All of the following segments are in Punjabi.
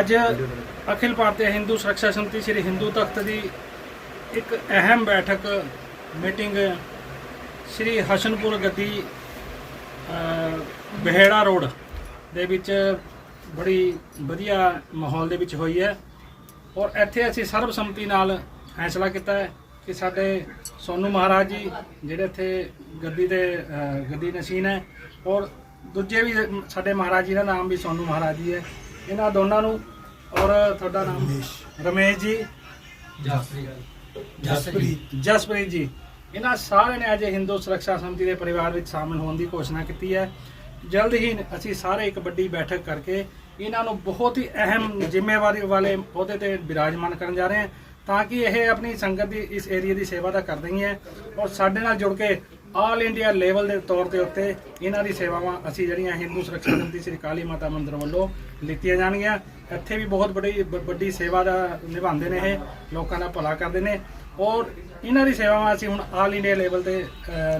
ਅੱਜ ਅਖਿਲ ਭਾਰਤੀ ਹਿੰਦੂ ਸੁਰੱਖਿਆ ਸਮਿਤੀ ਸ੍ਰੀ ਹਿੰਦੂ ਤਖਤ ਦੀ ਇੱਕ ਅਹਿਮ ਬੈਠਕ ਮੀਟਿੰਗ ਸ੍ਰੀ ਹਸਨਪੁਰ ਗੱਦੀ ਅ, ਰੋਡ ਦੇ ਵਿੱਚ ਬੜੀ ਵਧੀਆ ਮਾਹੌਲ ਦੇ ਵਿੱਚ ਹੋਈ ਹੈ ਔਰ ਇੱਥੇ ਅਸੀਂ ਸਰਬਸੰਮਤੀ ਨਾਲ ਫੈਸਲਾ ਕੀਤਾ ਹੈ ਕਿ ਸਾਡੇ ਸੋਨੂ ਮਹਾਰਾਜ ਜੀ ਜਿਹੜੇ ਇੱਥੇ ਗੱਦੀ ਦੇ ਗੱਦੀ ਨਸ਼ੀਨ ਹੈ ਔਰ ਦੂਜੇ ਵੀ ਸਾਡੇ ਮਹਾਰਾਜ ਜੀ ਦਾ ਨਾਮ ਵੀ ਸੋਨੂ ਮਹਾਰਾਜ ਜੀ ਹੈ। ਇਹਨਾਂ ਦੋਨਾਂ ਨੂੰ ਔਰ ਤੁਹਾਡਾ ਨਾਮ? ਰਮੇਸ਼। ਜੀ। ਜਸਪ੍ਰੀਤ। ਜਸਪ੍ਰੀਤ। ਜੀ। ਇਹਨਾਂ ਸਾਰਿਆਂ ਨੇ ਅੱਜ ਹਿੰਦੂ ਸੁਰੱਖਿਆ ਸਮਿਤੀ ਦੇ ਪਰਿਵਾਰ ਵਿੱਚ ਸ਼ਾਮਲ ਹੋਣ ਦੀ ਘੋਸ਼ਣਾ ਕੀਤੀ ਹੈ। ਜਲਦ ਹੀ ਅਸੀਂ ਸਾਰੇ ਇੱਕ ਵੱਡੀ ਬੈਠਕ ਕਰਕੇ ਇਹਨਾਂ ਨੂੰ ਬਹੁਤ ਹੀ ਅਹਿਮ ਜ਼ਿੰਮੇਵਾਰੀ ਵਾਲੇ ਅਹੁਦੇ ਤੇ ਬਿਰਾਜਮਾਨ ਕਰਨ ਜਾ ਰਹੇ ਹਾਂ ਤਾਂ ਕਿ ਇਹ ਆਪਣੀ ਸੰਗਤ ਦੀ ਇਸ ਏਰੀਆ ਦੀ ਸੇਵਾ ਤਾਂ ਕਰਦੇ ਹੀ ਹੈ ਔਰ ਸਾਡੇ ਨਾਲ ਜੁੜ ਕੇ ਆਲ ਇੰਡੀਆ ਲੈਵਲ ਦੇ ਤੌਰ ਤੇ ਉੱਤੇ ਇਹਨਾਂ ਦੀ ਸੇਵਾਵਾਂ ਅਸੀਂ ਜਿਹੜੀਆਂ ਹਿੰਦੂ ਸੁਰੱਖਿਆ ਸਮਿਤੀ ਸ੍ਰੀ ਕਾਲੀ ਮਾਤਾ ਮੰਦਿਰ ਵੱਲੋਂ ਲਿੱਤੀਆਂ ਜਾਣਗੀਆਂ। ਇੱਥੇ ਵੀ ਬਹੁਤ ਵੱਡੀ ਵੱਡੀ ਸੇਵਾ ਦਾ ਨਿਭਾਉਂਦੇ ਨੇ ਇਹ ਲੋਕਾਂ ਦਾ ਭਲਾ ਕਰਦੇ ਨੇ। ਔਰ ਇਹਨਾਂ ਦੀ ਸੇਵਾਵਾਂ ਅਸੀਂ ਹੁਣ ਆਲ ਇੰਡੀਆ ਲੈਵਲ ਤੇ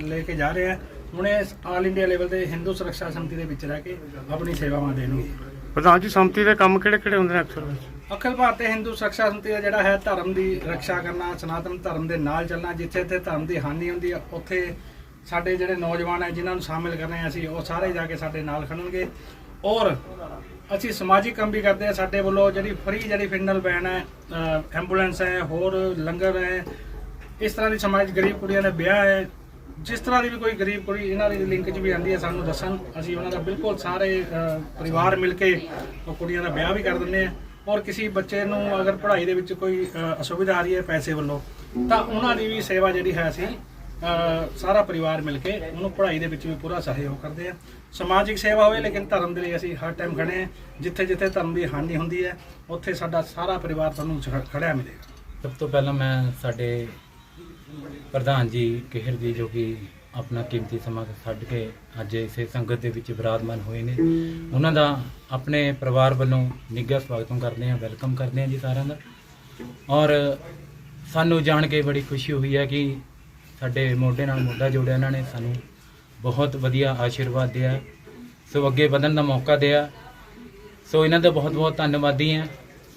ਲੈ ਕੇ ਜਾ ਰਹੇ ਹਾਂ। ਹੁਣ ਇਹ ਆਲ ਇੰਡੀਆ ਲੈਵਲ ਤੇ ਹਿੰਦੂ ਸੁਰੱਖਿਆ ਸਮਿਤੀ ਦੇ ਵਿੱਚ ਰਹਿ ਕੇ ਆਪਣੀ ਸੇਵਾਵਾਂ ਦੇਣਗੇ। ਪ੍ਰਧਾਨ ਜੀ ਸੰਮਤੀ ਦੇ ਕੰਮ ਕਿਹੜੇ ਕਿਹੜੇ ਹੁੰਦੇ ਨੇ ਅਕਸਰ ਵਿੱਚ? ਅਖਿਲ ਭਾਰਤੀ ਹਿੰਦੂ ਸੁਰੱਖਿਆ ਸਮਿਤੀ ਦਾ ਜਿਹੜਾ ਹੈ ਧਰਮ ਦੀ ਰੱਖਿਆ ਕਰਨਾ ਸਨਾਤਨ ਧਰਮ ਦੇ ਨਾਲ ਚੱਲਣਾ ਜਿੱਥੇ ਜਿੱਥੇ ਧਰਮ ਦੀ ਹਾਨੀ ਹੁੰਦੀ ਹੈ ਉੱਥੇ ਸਾਡੇ ਜਿਹੜੇ ਨੌਜਵਾਨ ਹੈ, ਜਿਨ੍ਹਾਂ ਨੂੰ ਸ਼ਾਮਿਲ ਕਰ ਰਹੇ ਹਾਂ, ਅਸੀਂ ਉਹ ਸਾਰੇ ਜਾ ਕੇ ਸਾਡੇ ਨਾਲ ਖੜਨਗੇ। ਔਰ ਅਸੀਂ ਸਮਾਜਿਕ ਕੰਮ ਵੀ ਕਰਦੇ ਆ ਸਾਡੇ ਵੱਲੋਂ ਜਿਹੜੀ ਫ੍ਰੀ ਜਿਹੜੀ ਫਿੰਡਲ ਵੈਨ ਹੈ ਐਂਬੂਲੈਂਸ ਹੈ, ਹੋਰ ਲੰਗਰ ਹੈ, ਇਸ ਤਰ੍ਹਾਂ ਦੀ ਸਮਾਜ ਗਰੀਬ ਕੁੜੀਆਂ ਦਾ ਵਿਆਹ ਹੈ। ਜਿਸ ਤਰ੍ਹਾਂ ਦੀ ਵੀ ਕੋਈ ਗਰੀਬ ਕੁੜੀ, ਇਹਨਾਂ ਦੀ ਲਿੰਕ 'ਚ ਵੀ ਆਂਦੀ ਹੈ, ਸਾਨੂੰ ਦੱਸਣ। ਅਸੀਂ ਉਹਨਾਂ ਦਾ ਬਿਲਕੁਲ ਸਾਰੇ ਪਰਿਵਾਰ ਮਿਲ ਕੇ ਉਹ ਕੁੜੀਆਂ ਦਾ ਵਿਆਹ ਵੀ ਕਰ ਦਿੰਦੇ ਆ ਔਰ ਕਿਸੇ ਬੱਚੇ ਨੂੰ ਅਗਰ ਪੜ੍ਹਾਈ ਦੇ ਵਿੱਚ ਕੋਈ ਅਸੁਵਿਧਾ ਆ ਰਹੀ ਹੈ ਪੈਸੇ ਵੱਲੋਂ, ਤਾਂ ਉਹਨਾਂ ਦੀ ਵੀ ਸੇਵਾ ਜਿਹੜੀ ਹੈ ਅਸੀਂ ਸਾਰਾ ਪਰਿਵਾਰ ਮਿਲ ਕੇ ਉਹਨੂੰ ਪੜ੍ਹਾਈ ਦੇ ਵਿੱਚ ਵੀ ਪੂਰਾ ਸਹਿਯੋਗ ਕਰਦੇ ਆ। ਸਮਾਜਿਕ ਸੇਵਾ ਹੋਵੇ, ਲੇਕਿਨ ਧਰਮ ਦੇ ਲਈ ਅਸੀਂ ਹਰ ਟਾਈਮ ਖੜੇ ਆ। ਜਿੱਥੇ ਜਿੱਥੇ ਧਰਮ ਦੀ ਹਾਨੀ ਹੁੰਦੀ ਹੈ, ਉੱਥੇ ਸਾਡਾ ਸਾਰਾ ਪਰਿਵਾਰ ਤੁਹਾਨੂੰ ਖ- ਖੜਿਆ ਮਿਲੇਗਾ। ਸਭ ਤੋਂ ਪਹਿਲਾਂ ਮੈਂ ਸਾਡੇ ਪ੍ਰਧਾਨ ਜੀ ਕਿਹਰ ਜੀ, ਜੋ ਕਿ ਆਪਣਾ ਕੀਮਤੀ ਸਮਾਂ ਛੱਡ ਕੇ ਅੱਜ ਇਸੇ ਸੰਗਤ ਦੇ ਵਿੱਚ ਵਿਰਾਜਮਾਨ ਹੋਏ ਨੇ, ਉਹਨਾਂ ਦਾ ਆਪਣੇ ਪਰਿਵਾਰ ਵੱਲੋਂ ਨਿੱਘਾ ਸਵਾਗਤਮ ਕਰਦੇ ਹਾਂ, ਵੈਲਕਮ ਕਰਦੇ ਹਾਂ ਜੀ ਸਾਰਿਆਂ ਦਾ। ਔਰ ਸਾਨੂੰ ਜਾਣ ਕੇ ਬੜੀ ਖੁਸ਼ੀ ਹੋਈ ਹੈ ਕਿ ਸਾਡੇ ਮੋਢੇ ਨਾਲ ਮੋਢਾ ਜੋੜਿਆ ਇਹਨਾਂ ਨੇ, ਸਾਨੂੰ ਬਹੁਤ ਵਧੀਆ ਆਸ਼ੀਰਵਾਦ ਦਿਆ। ਸੋ ਅੱਗੇ ਵਧਣ ਦਾ ਮੌਕਾ ਦਿਆ। ਸੋ ਇਹਨਾਂ ਦਾ ਬਹੁਤ ਬਹੁਤ ਧੰਨਵਾਦੀ ਹਾਂ।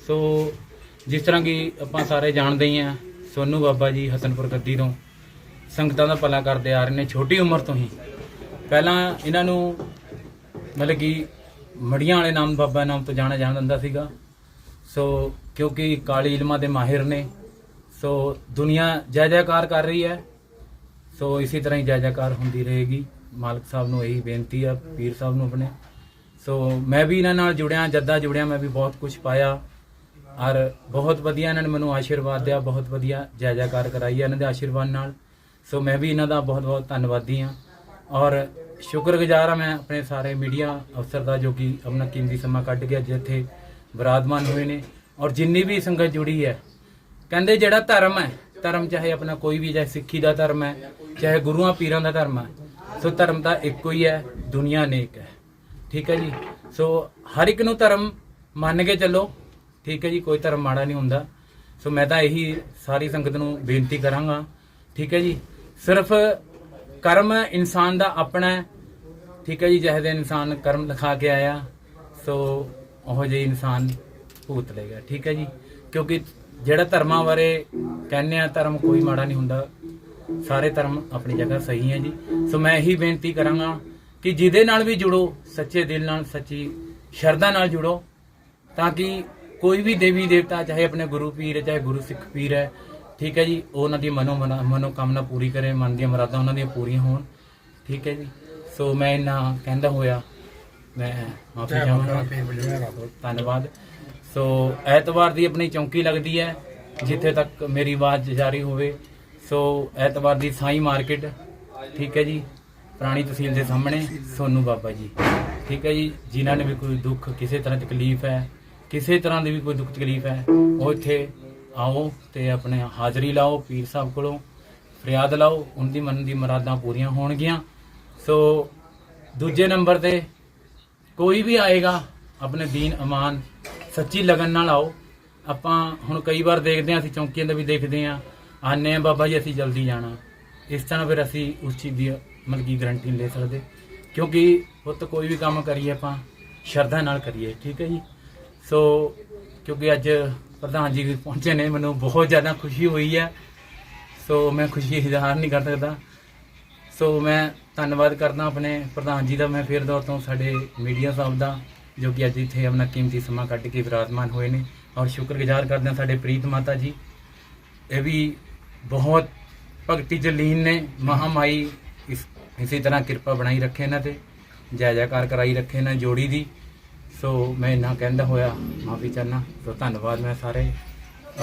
ਸੋ ਜਿਸ ਤਰ੍ਹਾਂ ਕਿ ਆਪਾਂ ਸਾਰੇ ਜਾਣਦੇ ਹੀ ਹਾਂ, ਸੋਨੂ ਬਾਬਾ ਜੀ ਹਸਨਪੁਰ ਗੱਦੀ ਤੋਂ ਸੰਗਤਾਂ ਦਾ ਭਲਾ ਕਰਦੇ ਆ ਰਹੇ ਨੇ, ਛੋਟੀ ਉਮਰ ਤੋਂ ਹੀ। ਪਹਿਲਾਂ ਇਹਨਾਂ ਨੂੰ ਮਤਲਬ ਕਿ ਮੜੀਆਂ ਵਾਲੇ ਨਾਮ, ਬਾਬਾ ਨਾਮ ਤੋਂ ਜਾਣਿਆ ਦਿੰਦਾ ਸੀਗਾ। ਸੋ ਕਿਉਂਕਿ ਕਾਲੀ ਇਲਮਾਂ ਦੇ ਮਾਹਿਰ ਨੇ। ਸੋ ਦੁਨੀਆ ਜੈ ਜੈਕਾਰ ਕਰ ਰਹੀ ਹੈ। ਸੋ ਇਸੇ ਤਰ੍ਹਾਂ ਹੀ ਜਾਇਜ਼ਾਕਾਰ ਹੁੰਦੀ ਰਹੇਗੀ। ਮਾਲਕ ਸਾਹਿਬ ਨੂੰ ਇਹੀ ਬੇਨਤੀ ਆ, ਪੀਰ ਸਾਹਿਬ ਨੂੰ ਆਪਣੇ। ਸੋ ਮੈਂ ਵੀ ਇਹਨਾਂ ਨਾਲ ਜੁੜਿਆ, ਜੱਦਾ ਜੁੜਿਆ, ਮੈਂ ਵੀ ਬਹੁਤ ਕੁਝ ਪਾਇਆ। ਔਰ ਬਹੁਤ ਵਧੀਆ ਇਹਨਾਂ ਨੇ ਮੈਨੂੰ ਆਸ਼ੀਰਵਾਦ ਦਿਆ, ਬਹੁਤ ਵਧੀਆ ਜਾਇਜ਼ਾਕਾਰ ਜੈਕਾਰ ਕਰਾਈ ਹੈ ਇਹਨਾਂ ਦੇ ਆਸ਼ੀਰਵਾਦ ਨਾਲ। ਸੋ ਮੈਂ ਵੀ ਇਹਨਾਂ ਦਾ ਬਹੁਤ ਬਹੁਤ ਧੰਨਵਾਦੀ ਹਾਂ। ਔਰ ਸ਼ੁਕਰਗੁਜ਼ਾਰ ਹਾਂ ਮੈਂ ਆਪਣੇ ਸਾਰੇ ਮੀਡੀਆ ਅਫਸਰ ਦਾ, ਜੋ ਕਿ ਆਪਣਾ ਕੀਮਤੀ ਸਮਾਂ ਕੱਢ ਕੇ ਅੱਜ ਇੱਥੇ ਵਿਰਾਜਮਾਨ ਹੋਏ ਨੇ। ਔਰ ਜਿੰਨੀ ਵੀ ਸੰਗਤ ਜੁੜੀ ਹੈ, ਕਹਿੰਦੇ ਜਿਹੜਾ ਧਰਮ ਹੈ ਧਰਮ, ਚਾਹੇ ਆਪਣਾ ਕੋਈ ਵੀ, ਚਾਹੇ ਸਿੱਖੀ ਦਾ ਧਰਮ ਹੈ, ਚਾਹੇ ਗੁਰੂਆਂ ਪੀਰਾਂ ਦਾ ਧਰਮ ਹੈ, ਸੋ ਧਰਮ ਤਾਂ ਇੱਕੋ ਹੀ ਹੈ, ਦੁਨੀਆ ਨੇਕ ਹੈ। ਠੀਕ ਹੈ ਜੀ? ਸੋ ਹਰ ਇੱਕ ਨੂੰ ਧਰਮ ਮੰਨ ਕੇ ਚੱਲੋ। ਠੀਕ ਹੈ ਜੀ? ਕੋਈ ਧਰਮ ਮਾੜਾ ਨਹੀਂ ਹੁੰਦਾ। ਸੋ ਮੈਂ ਤਾਂ ਇਹੀ ਸਾਰੀ ਸੰਗਤ ਨੂੰ ਬੇਨਤੀ ਕਰਾਂਗਾ। ਠੀਕ ਹੈ ਜੀ? ਸਿਰਫ ਕਰਮ ਇਨਸਾਨ ਦਾ ਆਪਣਾ ਹੈ। ਠੀਕ ਹੈ ਜੀ? ਜਿਹੇ ਦਿਨ ਇਨਸਾਨ ਕਰਮ ਲਿਖਾ ਕੇ ਆਇਆ, ਸੋ ਉਹ ਜਿਹੇ ਇਨਸਾਨ ਭੂਤ ਲਏਗਾ ਠੀਕ ਹੈ ਜੀ? ਕਿਉਂਕਿ ਜਿਹੜਾ ਧਰਮਾਂ ਬਾਰੇ ਕਹਿੰਦੇ ਆ ਧਰਮ ਕੋਈ ਮਾੜਾ ਨਹੀਂ ਹੁੰਦਾ। ਸਾਰੇ ਧਰਮ ਆਪਣੀ ਜਗ੍ਹਾ ਸਹੀ ਹੈ ਜੀ। ਸੋ ਮੈਂ ਇਹੀ ਬੇਨਤੀ ਕਰਾਂਗਾ ਕਿ ਜਿਹਦੇ ਨਾਲ ਵੀ ਜੁੜੋ ਸੱਚੇ ਦਿਲ ਨਾਲ ਸੱਚੀ ਸ਼ਰਧਾ ਨਾਲ ਜੁੜੋ ਤਾਂ ਕਿ ਕੋਈ ਵੀ ਦੇਵੀ ਦੇਵਤਾ ਚਾਹੇ ਆਪਣੇ ਗੁਰੂ ਪੀਰ ਚਾਹੇ ਗੁਰੂ ਸਿੱਖ ਪੀਰ ਹੈ ਠੀਕ ਹੈ ਜੀ ਉਹ ਉਹਨਾਂ ਦੀ ਮਨੋ ਮਨੋ ਕਾਮਨਾ ਪੂਰੀ ਕਰੇ ਮਨ ਦੀਆਂ ਮੁਰਾਦਾਂ ਉਹਨਾਂ ਦੀਆਂ ਪੂਰੀਆਂ ਹੋਣ ਠੀਕ ਹੈ ਜੀ। ਸੋ ਮੈਂ ਇਹਨਾਂ ਕਹਿੰਦਾ ਹੋਇਆ ਮੈਂ ਮਾਫੀ ਚਾਹਾਂਗਾ। ਧੰਨਵਾਦ। ਸੋ ਐਤਵਾਰ ਦੀ ਆਪਣੀ ਚੌਂਕੀ ਲੱਗਦੀ ਹੈ, ਜਿੱਥੇ ਤੱਕ ਮੇਰੀ ਆਵਾਜ਼ ਜਾਰੀ ਹੋਵੇ। ਸੋ ਐਤਵਾਰ ਦੀ ਸਾਈ ਮਾਰਕੀਟ, ਠੀਕ ਹੈ ਜੀ, ਪੁਰਾਣੀ ਤਹਿਸੀਲ ਦੇ ਸਾਹਮਣੇ, ਸੋਨੂ ਬਾਬਾ ਜੀ। ਠੀਕ ਹੈ ਜੀ, ਜਿਨ੍ਹਾਂ ਨੇ ਵੀ ਕੋਈ ਦੁੱਖ, ਕਿਸੇ ਤਰ੍ਹਾਂ ਤਕਲੀਫ ਹੈ, ਕਿਸੇ ਤਰ੍ਹਾਂ ਦੀ ਵੀ ਕੋਈ ਦੁੱਖ ਤਕਲੀਫ ਹੈ, ਉਹ ਇੱਥੇ ਆਓ ਤੇ ਆਪਣੇ ਹਾਜ਼ਰੀ ਲਾਓ, ਪੀਰ ਸਾਹਿਬ ਕੋਲੋਂ। ਫਰਿਆਦ ਲਾਓ ਉਹਨਾਂ ਦੀ ਮਨ ਦੀ ਮੁਰਾਦਾਂ ਪੂਰੀਆਂ ਹੋਣਗੀਆਂ। ਸੋ ਦੂਜੇ ਨੰਬਰ ਤੇ ਕੋਈ ਵੀ ਆਏਗਾ, ਆਪਣੇ ਦੀਨ ਅਮਾਨ ਸੱਚੀ ਲਗਨ ਨਾਲ ਆਓ। ਆਪਾਂ ਹੁਣ ਕਈ ਵਾਰ ਦੇਖਦੇ ਹਾਂ, ਅਸੀਂ ਚੌਂਕੀਆਂ ਦਾ ਵੀ ਦੇਖਦੇ ਹਾਂ ਆਨੇ ਆ ਬਾਬਾ ਜੀ, ਅਸੀਂ ਜਲਦੀ ਜਾਣਾ। ਇਸ ਤਰ੍ਹਾਂ ਫਿਰ ਅਸੀਂ ਉਸ ਚੀਜ਼ ਦੀ ਮਤਲਬ ਕਿ ਗਰੰਟੀ ਨਹੀਂ ਲੈ ਸਕਦੇ। ਕਿਉਂਕਿ ਪੁੱਤ ਕੋਈ ਵੀ ਕੰਮ ਕਰੀਏ ਆਪਾਂ, ਸ਼ਰਧਾ ਨਾਲ ਕਰੀਏ, ਠੀਕ ਹੈ ਜੀ? ਸੋ ਕਿਉਂਕਿ ਅੱਜ ਪ੍ਰਧਾਨ ਜੀ ਵੀ ਪਹੁੰਚੇ ਨੇ, ਮੈਨੂੰ ਬਹੁਤ ਜ਼ਿਆਦਾ ਖੁਸ਼ੀ ਹੋਈ ਹੈ। ਸੋ ਮੈਂ ਖੁਸ਼ੀ ਇਜ਼ਹਾਰ ਨਹੀਂ ਕਰ ਸਕਦਾ। ਸੋ ਮੈਂ ਧੰਨਵਾਦ ਕਰਦਾ ਆਪਣੇ ਪ੍ਰਧਾਨ ਜੀ ਦਾ, ਮੈਂ ਫਿਰ ਦੌਰ ਤੋਂ ਸਾਡੇ ਮੀਡੀਆ ਸਾਹਿਬ ਦਾ। ਜੋ ਕਿ ਅੱਜ ਇੱਥੇ ਆਪਣਾ ਕੀਮਤੀ ਸਮਾਂ ਕੱਢ ਕੇ ਵਿਰਾਜਮਾਨ ਹੋਏ ਨੇ ਔਰ ਸ਼ੁਕਰਗੁਜ਼ਾਰ ਕਰਦੇ ਹਾਂ ਸਾਡੇ ਪ੍ਰੀਤ ਮਾਤਾ ਜੀ। ਇਹ ਵੀ ਬਹੁਤ ਭਗਤੀ ਚ ਲੀਨ ਨੇ ਮਹਾਮਾਈ ਇਸ ਇਸੇ ਤਰ੍ਹਾਂ ਕਿਰਪਾ ਬਣਾਈ ਰੱਖੇ ਇਹਨਾਂ ਤੇ ਜੈ ਜੈਕਾਰ ਕਰਾਈ ਰੱਖੇ ਇਹਨਾਂ ਜੋੜੀ ਦੀ। ਸੋ ਮੈਂ ਇੰਨਾ ਕਹਿੰਦਾ ਹੋਇਆ ਮਾਫੀ ਚਾਹਨਾ ਸੋ ਧੰਨਵਾਦ ਮੈਂ ਸਾਰੇ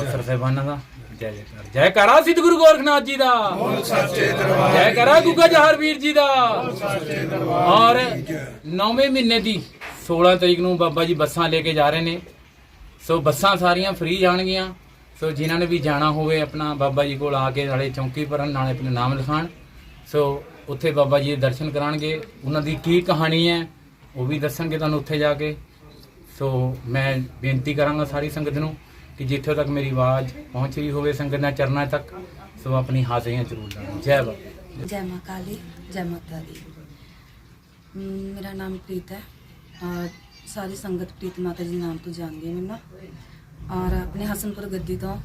ਅਫਸਰ ਸਾਹਿਬਾਨਾਂ ਦਾ। ਜੈ ਜੈਕਾਰ। ਜੈ ਕਰਾ ਸਿੱਧ ਗੁਰੂ ਗੋਰਖਨਾਥ ਜੀ ਦਾ। ਜੈ ਕਰਾ ਗੁੱਗਾ ਜਹਾਰ ਵੀਰ ਜੀ ਦਾ। ਔਰ 9ਵੇਂ ਮਹੀਨੇ ਦੀ 16 ਤਰੀਕ ਨੂੰ ਬਾਬਾ ਜੀ ਬੱਸਾਂ ਲੈ ਕੇ ਜਾ ਰਹੇ ਨੇ। ਸੋ ਬੱਸਾਂ ਸਾਰੀਆਂ ਫ੍ਰੀ ਜਾਣਗੀਆਂ। ਸੋ ਜਿਨ੍ਹਾਂ ਨੇ ਵੀ ਜਾਣਾ ਹੋਵੇ ਆਪਣਾ ਬਾਬਾ ਜੀ ਕੋਲ ਆ ਕੇ ਨਾਲੇ ਚੌਂਕੀ ਭਰਨ, ਨਾਲੇ ਆਪਣਾ ਨਾਮ ਲਿਖਾਣ। ਸੋ ਉੱਥੇ ਬਾਬਾ ਜੀ ਦੇ ਦਰਸ਼ਨ ਕਰਾਣਗੇ। ਉਹਨਾਂ ਦੀ ਕੀ ਕਹਾਣੀ ਹੈ, ਉਹ ਵੀ ਦੱਸਣਗੇ ਤੁਹਾਨੂੰ ਉੱਥੇ ਜਾ ਕੇ। ਸੋ ਮੈਂ ਬੇਨਤੀ ਕਰਾਂਗਾ ਸਾਰੀ ਸੰਗਤ ਨੂੰ ਕਿ ਜਿੱਥੇ ਤੱਕ ਮੇਰੀ ਆਵਾਜ਼ ਪਹੁੰਚ ਰਹੀ ਹੋਵੇ ਸੰਗਤ ਦੇ ਚਰਨਾਂ ਤੱਕ, ਸੋ ਆਪਣੀ ਹਾਜ਼ਰੀਆਂ ਜ਼ਰੂਰ ਲਾਉਣ ਜੈ ਬਾਬਾ ਜੈ। ਮਾਂ ਕਾਲੀ, ਜੈ ਮਾਤਾ ਦੀ। ਮੇਰਾ ਨਾਮ ਪ੍ਰੀਤ ਹੈ। ਸਾਰੀ ਸੰਗਤ ਪ੍ਰੀਤ ਮਾਤਾ ਜੀ ਨਾਮ ਤੋਂ ਜਾਣਦੀ ਹੈ ਮੈਨੂੰ। ਔਰ ਆਪਣੇ ਹਸਨਪੁਰ ਗੱਦੀ ਤੋਂ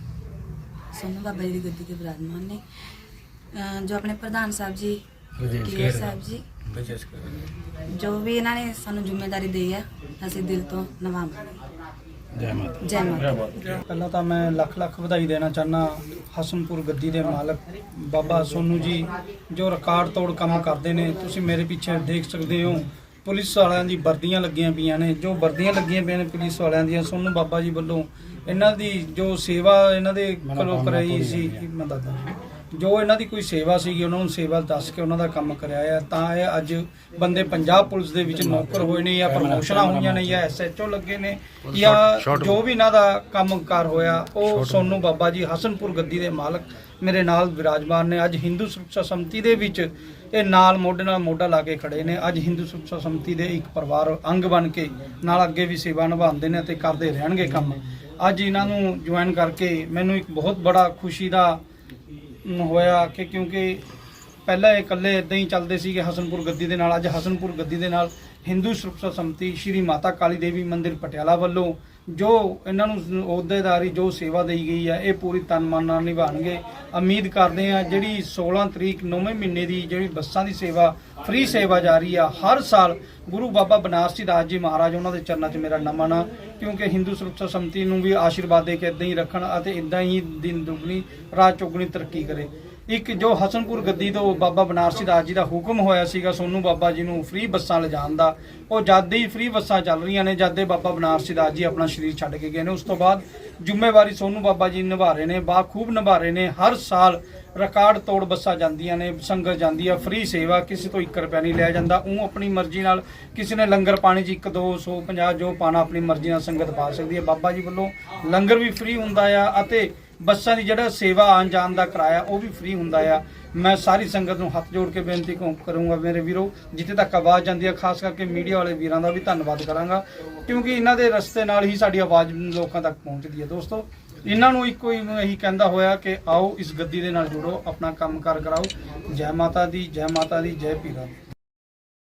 ਸੋਨੂੰ ਬਾਬਾ ਜੀ ਦੀ ਗੱਦੀ ਤੇ ਬਿਰਾਜਮਾਨ ਨੇ। ਜੋ ਆਪਣੇ ਪ੍ਰਧਾਨ ਸਾਹਿਬ ਜੀ ਕੇਰ ਸਾਹਿਬ ਜੀ ਜੋ ਵੀ ਇਹਨਾਂ ਨੇ ਸਾਨੂੰ ਜ਼ਿੰਮੇਵਾਰੀ ਦੇਈ ਹੈ ਅਸੀਂ ਦਿਲ ਤੋਂ ਨਿਭਾਵਾਂਗੇ ਜੈ ਮਾਤਾ ਜੈ ਮਾਤਾ ਪਹਿਲਾਂ ਤਾਂ ਮੈਂ ਲੱਖ ਲੱਖ ਵਧਾਈ ਦੇਣਾ ਚਾਹਨਾ ਹਸਨਪੁਰ ਗੱਦੀ ਦੇ ਮਾਲਕ ਬਾਬਾ ਸੋਨੂ ਜੀ ਜੋ ਰਿਕਾਰਡ ਤੋੜ ਕੰਮ ਕਰਦੇ ਨੇ। ਤੁਸੀਂ ਮੇਰੇ ਪਿੱਛੇ ਦੇਖ ਸਕਦੇ ਹੋ ਪੁਲਿਸ ਵਾਲਿਆਂ ਦੀ ਵਰਦੀਆਂ ਲੱਗੀਆਂ ਪਈਆਂ ਨੇ ਜੋ ਵਰਦੀਆਂ ਲੱਗੀਆਂ ਪਈਆਂ ਨੇ ਪੁਲਿਸ ਵਾਲਿਆਂ ਦੀਆਂ ਸੋਨੂ ਬਾਬਾ ਜੀ ਵੱਲੋਂ ਇਹਨਾਂ ਦੀ ਜੋ ਸੇਵਾ ਇਹਨਾਂ ਦੇ ਕੋਲੋਂ ਕਰਾਈ ਸੀ ਮੈਂ ਦੱਸਦਾ ਜੋ ਇਹਨਾਂ ਦੀ ਕੋਈ ਸੇਵਾ ਸੀਗੀ ਉਹਨਾਂ ਨੂੰ ਸੇਵਾ ਦੱਸ ਕੇ ਉਹਨਾਂ ਦਾ ਕੰਮ ਕਰਾਇਆ ਹੈ, ਤਾਂ ਇਹ ਅੱਜ ਬੰਦੇ ਪੰਜਾਬ ਪੁਲਿਸ ਦੇ ਵਿੱਚ ਨੌਕਰ ਹੋਏ ਨੇ ਜਾਂ ਪ੍ਰਮੋਸ਼ਨਾਂ ਹੋਈਆਂ ਨੇ ਜਾਂ ਐਸਐਚਓ ਲੱਗੇ ਨੇ ਜਾਂ ਜੋ ਵੀ ਇਹਨਾਂ ਦਾ ਕੰਮਕਾਰ ਹੋਇਆ ਉਹ ਸੋਨੂ ਬਾਬਾ ਜੀ ਹਸਨਪੁਰ ਗੱਦੀ ਦੇ ਮਾਲਕ ਮੇਰੇ ਨਾਲ ਵਿਰਾਜਮਾਨ ਨੇ। ਅੱਜ ਹਿੰਦੂ ਸੁਰੱਖਿਆ ਸੰਮਤੀ ਦੇ ਵਿੱਚ ਇਹ ਨਾਲ ਮੋਢੇ ਨਾਲ ਮੋਢਾ ਲਾ ਕੇ ਖੜੇ ਨੇ। ਅੱਜ ਹਿੰਦੂ ਸੁਰੱਖਿਆ ਸੰਮਤੀ ਦੇ ਇੱਕ ਪਰਿਵਾਰ ਅੰਗ ਬਣ ਕੇ ਨਾਲ ਅੱਗੇ ਵੀ ਸੇਵਾ ਨਿਭਾਉਂਦੇ ਨੇ ਤੇ ਕਰਦੇ ਰਹਿਣਗੇ ਕੰਮ। ਅੱਜ ਇਹਨਾਂ ਨੂੰ ਜੁਆਇਨ ਕਰਕੇ ਮੈਨੂੰ ਇੱਕ ਬਹੁਤ ਬੜਾ ਖੁਸ਼ੀ ਦਾ ਹੋਇਆ ਕਿ ਕਿਉਂਕਿ ਪਹਿਲਾਂ ਇਹ ਇਕੱਲੇ ਇਦਾਂ ਹੀ ਚੱਲਦੇ ਸੀਗੇ ਹਸਨਪੁਰ ਗੱਦੀ ਦੇ ਨਾਲ, ਅੱਜ ਹਸਨਪੁਰ ਗੱਦੀ ਦੇ ਨਾਲ ਹਿੰਦੂ ਸੁਰੱਖਿਆ ਸੰਮਤੀ ਸ਼੍ਰੀ ਮਾਤਾ ਕਾਲੀ ਦੇਵੀ ਮੰਦਿਰ ਪਟਿਆਲਾ ਵੱਲੋਂ ਜੋ ਇਹਨਾਂ ਨੂੰ ਅਹੁਦੇਦਾਰੀ, ਜੋ ਸੇਵਾ ਦੇਈ ਗਈ ਹੈ ਇਹ ਪੂਰੀ ਤਨ ਮਨ ਨਾਲ ਨਿਭਾਣਗੇ ਉਮੀਦ ਕਰਦੇ ਆ ਜਿਹੜੀ 16 ਤਰੀਕ 9ਵੇਂ ਮਹੀਨੇ ਦੀ ਜਿਹੜੀ ਬੱਸਾਂ ਦੀ ਸੇਵਾ, ਫ੍ਰੀ ਸੇਵਾ ਜਾਰੀ ਆ, ਹਰ ਸਾਲ ਗੁਰੂ ਬਾਬਾ ਬਨਾਰਸੀ ਦਾਸ ਜੀ ਮਹਾਰਾਜ ਉਹਨਾਂ ਦੇ ਚਰਨਾਂ 'ਚ ਮੇਰਾ ਨਮਨ ਆ ਕਿਉਂਕਿ ਹਿੰਦੂ ਸੁਰੱਖਿਆ ਸਮਿਤੀ ਨੂੰ ਵੀ ਆਸ਼ੀਰਵਾਦ ਦੇ ਕੇ ਇਦਾਂ ਹੀ ਰੱਖਣ ਅਤੇ ਇਦਾਂ ਹੀ ਦਿਨ ਦੁਗਣੀ, ਰਾਤ ਚੌਗਣੀ ਤਰੱਕੀ ਕਰੇ। ਇੱਕ ਜੋ ਹਸਨਪੁਰ ਗੱਦੀ ਤੋਂ ਬਾਬਾ ਬਨਾਰਸੀ ਦਾਸ ਜੀ ਦਾ ਹੁਕਮ ਹੋਇਆ ਸੀਗਾ, ਸੋਨੂ ਬਾਬਾ ਜੀ ਨੂੰ ਫ੍ਰੀ ਬੱਸਾਂ ਲਿਜਾਣ ਦਾ, ਉਹ ਜਦ ਹੀ ਫ੍ਰੀ ਬੱਸਾਂ ਚੱਲ ਰਹੀਆਂ ਨੇ, ਜਦ ਦੇ ਬਾਬਾ ਬਨਾਰਸੀ ਦਾਸ ਜੀ ਆਪਣਾ ਸਰੀਰ ਛੱਡ ਕੇ ਗਏ ਨੇ, ਉਸ ਤੋਂ ਬਾਅਦ ਜ਼ਿੰਮੇਵਾਰੀ ਸੋਨੂ ਬਾਬਾ ਜੀ ਨਿਭਾ ਰਹੇ ਨੇ ਬਾ ਖੂਬ ਨਿਭਾ ਰਹੇ ਨੇ, ਹਰ ਸਾਲ ਰਿਕਾਰਡ ਤੋੜ ਬੱਸਾਂ ਜਾਂਦੀਆਂ ਨੇ, ਸੰਗਤ ਜਾਂਦੀ ਆ, ਫ੍ਰੀ ਸੇਵਾ, ਕਿਸੇ ਤੋਂ 1 ਰੁਪਿਆ ਨਹੀਂ ਲਿਆ ਜਾਂਦਾ, ਉਹ ਆਪਣੀ ਮਰਜ਼ੀ ਨਾਲ ਕਿਸੇ ਨੇ ਲੰਗਰ ਪਾਣੀ ਚ 1 250 ਜੋ ਪਾਣਾ ਆਪਣੀ ਮਰਜ਼ੀ ਨਾਲ ਸੰਗਤ ਪਾ ਸਕਦੀ ਹੈ, ਬਾਬਾ ਜੀ ਵੱਲੋਂ ਲੰਗਰ ਵੀ ਫ੍ਰੀ ਹੁੰਦਾ ਆ ਅਤੇ ਬੱਸਾਂ ਦੀ ਜਿਹੜਾ ਸੇਵਾ ਆਉਣ ਜਾਣ ਦਾ ਕਿਰਾਇਆ ਉਹ ਵੀ ਫ੍ਰੀ ਹੁੰਦਾ ਆ। ਮੈਂ ਸਾਰੀ ਸੰਗਤ ਨੂੰ ਹੱਥ ਜੋੜ ਕੇ ਬੇਨਤੀ ਕ- ਕਰੂੰਗਾ ਮੇਰੇ ਵੀਰੋ, ਜਿੱਥੇ ਤੱਕ ਆਵਾਜ਼ ਜਾਂਦੀ ਹੈ ਖਾਸ ਕਰਕੇ ਮੀਡੀਆ ਵਾਲੇ ਵੀਰਾਂ ਦਾ ਵੀ ਧੰਨਵਾਦ ਕਰਾਂਗਾ। ਕਿਉਂਕਿ ਇਹਨਾਂ ਦੇ ਰਸਤੇ ਨਾਲ ਹੀ ਸਾਡੀ ਆਵਾਜ਼ ਲੋਕਾਂ ਤੱਕ ਪਹੁੰਚਦੀ ਹੈ ਦੋਸਤੋ, ਇਹਨਾਂ ਨੂੰ ਇੱਕੋ ਹੀ ਇਹੀ ਕਹਿੰਦਾ ਹੋਇਆ ਕਿ ਆਓ ਇਸ ਗੱਦੀ ਦੇ ਨਾਲ ਜੁੜੋ, ਆਪਣਾ ਕੰਮ ਕਾਰ ਕਰਾਓ। ਜੈ ਮਾਤਾ ਦੀ, ਜੈ ਮਾਤਾ ਦੀ, ਜੈ ਪੀਰਾਂ ਦੀ।